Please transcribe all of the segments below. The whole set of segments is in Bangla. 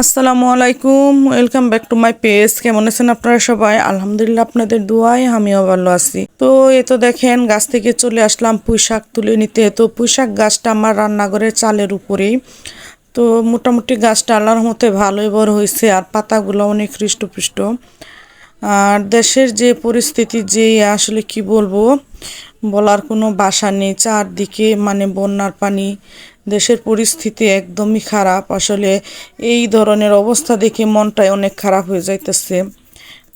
আসসালামু আলাইকুম welcome back to my page কেমন আছেন আপনারা সবাই? আলহামদুলিল্লাহ, আপনাদের দুয়ায় আমিও ভালো আছি। তো এ তো দেখেন, গাছ থেকে চলে আসলাম পুঁই শাক তুলে নিতে। তো পুঁই শাক গাছটা আমার রান্নাঘরের চালের উপরেই। তো মোটামুটি গাছটা আল্লাহর মতে ভালোই বড় হয়েছে, আর পাতাগুলো অনেক হৃষ্টপুষ্ট। আর দেশের যে পরিস্থিতি, যে আসলে কি বলব, বলার কোনো বাসা নেই। চারদিকে মানে বন্যার পানি, দেশের পরিস্থিতি একদমই খারাপ। আসলে এই ধরনের অবস্থা দেখে মনটাই অনেক খারাপ হয়ে যাইতেছে।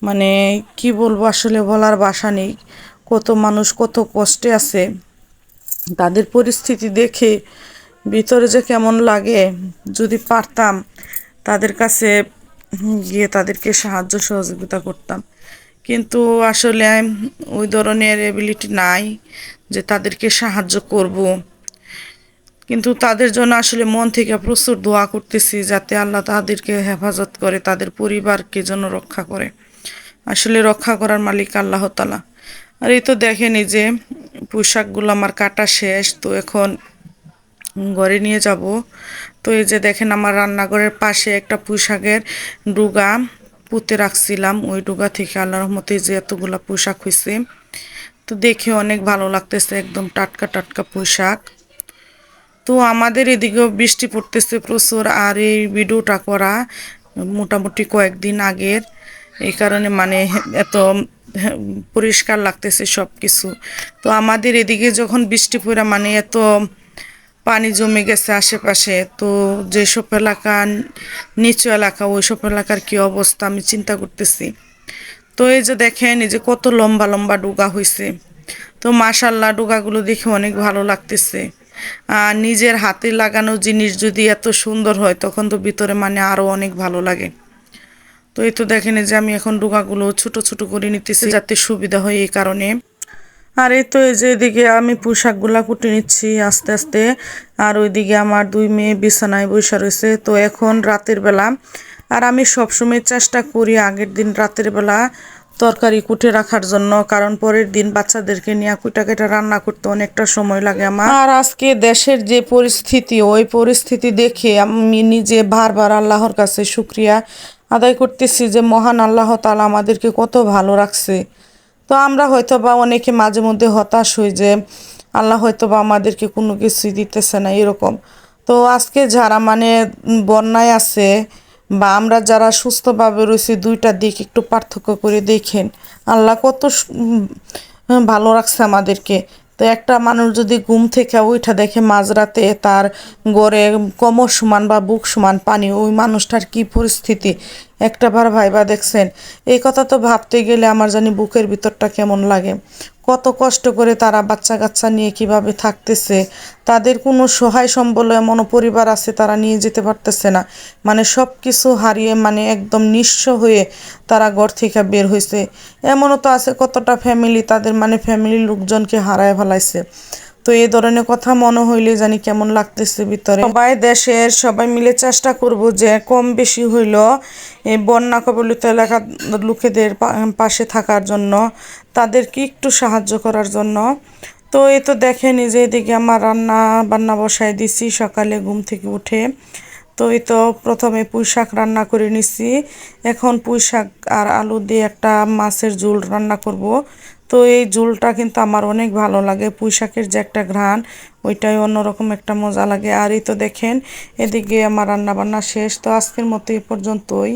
মানে কি বলব, আসলে বলার বাসা নেই। কত মানুষ কত কষ্টে আছে। তাদের পরিস্থিতি দেখে ভিতরে যে কেমন লাগে, যদি পারতাম তাদের কাছে গিয়ে তাদেরকে সাহায্য সহযোগিতা করতাম। কিন্তু আসলে ওই ধরনের এবিলিটি নাই যে তাদেরকে সাহায্য করব। কিন্তু তাদের জন্য আসলে মন থেকে প্রচুর দোয়া করতেছি যাতে আল্লাহ তাদেরকে হেফাজত করে, তাদের পরিবারকে যেন রক্ষা করে। আসলে রক্ষা করার মালিক আল্লাহ তালা। আর এই তো দেখেনি যে পোশাকগুলো আমার কাটা শেষ, তো এখন ঘরে নিয়ে যাব। তো এই যে দেখেন আমার রান্নাঘরের পাশে একটা পোশাকের ডুগা পুঁতে রাখছিলাম। ওই ডুগা থেকে আল্লাহ রহমতে যে এতগুলা পোশাক হয়েছে তো দেখে অনেক ভালো লাগতেছে একদম টাটকা টাটকা পোশাক তো আমাদের এদিকেও বৃষ্টি পড়তেছে প্রচুর, আর এই ভিডিওটা করা মোটামুটি কয়েকদিন আগের। এই কারণে মানে এত পরিষ্কার লাগতেছে সব কিছু তো আমাদের এদিকে যখন বৃষ্টি পড়া মানে এত পানি জমে গেছে আশেপাশে, তো যেসব এলাকা নিচু এলাকা, ওইসব এলাকার কী অবস্থা আমি চিন্তা করতেছি। তো এই যে দেখেন, এই যে কত লম্বা লম্বা ডুগা হয়েছে তো মাশাল্লাহ ডুগাগুলো দেখে অনেক ভালো লাগতেছে। আর নিজের হাতে লাগানো জিনিস যদি এত সুন্দর হয়, তখন তো ভিতরে মানে আরও অনেক ভালো লাগে। তো এই তো দেখেন যে আমি এখন ডুগাগুলো ছোট ছোট করে নিতেছি যাতে সুবিধা হয় এই কারণে। আর এই তো এই যে এদিকে আমি পোশাকগুলা কুটে নিচ্ছি আস্তে আস্তে। আর ওইদিকে আমার দুই মেয়ে বিছানায় বসে রয়েছে। তো এখন রাতের বেলা, আর আমি সবসময় চেষ্টা করি আগের দিন রাতের বেলা তরকারি কুটে রাখার জন্য, কারণ পরের দিন বাচ্চাদেরকে নিয়ে কুটা কেটে রান্না করতে অনেকটা সময় লাগে আমার। আর আজকে দেশের যে পরিস্থিতি, ওই পরিস্থিতি দেখে আমি নিজে বারবার আল্লাহর কাছে শুক্রিয়া আদায় করতেছি যে মহান আল্লাহ তালা আমাদেরকে কত ভালো রাখছে। তো আমরা হয়তো বা অনেকে মাঝে মধ্যে হতাশ হই যে, আল্লাহ হয়তো বা আমাদেরকে কোনো কিছুই দিতেছে না, এরকম। তো আজকে যারা মানে বন্যায় আছে বা আমরা যারা সুস্থভাবে রয়েছি, দুইটা দিক একটু পার্থক্য করে দেখেন। আল্লাহ কত ভালো রাখছে আমাদেরকে। তো একটা মানুষ যদি ঘুম থেকে ওইটা দেখে মাঝরাতে তার গড়ে কোমর সমান বা বুক সমান পানি, ওই মানুষটার কি পরিস্থিতি? একটা বার ভাইবা দেখছেন, এই কথা তো ভাবতে গেলে আমার জানি বুকের ভিতরটা কেমন লাগে। কত কষ্ট করে তারা বাচ্চা কাচ্চা নিয়ে কীভাবে থাকতেছে, তাদের কোনো সহায় সম্বল এমনও পরিবার আছে তারা নিয়ে যেতে পারতেছে না। মানে সব কিছু হারিয়ে মানে একদম নিঃস্ব হয়ে তারা ঘর থেকে বের হয়েছে এমনও তো আছে কতটা ফ্যামিলি তাদের মানে ফ্যামিলির লোকজনকে হারায় ফেলাইছে। তো এই ধরনের কথা মনে হইলে জানি কেমন লাগতেছে ভিতরে। সবাই দেশের সবাই মিলে চেষ্টা করব যে কম বেশি হইল এই বন্যা কবলিত এলাকার লোকেদের পাশে থাকার জন্য, তাদেরকে একটু সাহায্য করার জন্য। তো এই তো দেখেন যে এদিকে আমার রান্না বান্না বসাই দিছি সকালে ঘুম থেকে উঠে। তো এই তো প্রথমে পুঁই শাক রান্না করে নিছি। এখন পুঁই শাক আর আলু দিয়ে একটা মাছের ঝোল রান্না করব। তো এই ঝোলটা কিন্তু আমার অনেক ভালো লাগে। পুঁই শাকের যে একটা ঘ্রাণ, ওইটাই অন্যরকম একটা মজা লাগে। আর এই তো দেখেন, এদিকে আমার রান্নাবান্না শেষ। তো আজকের মতো এই পর্যন্তই।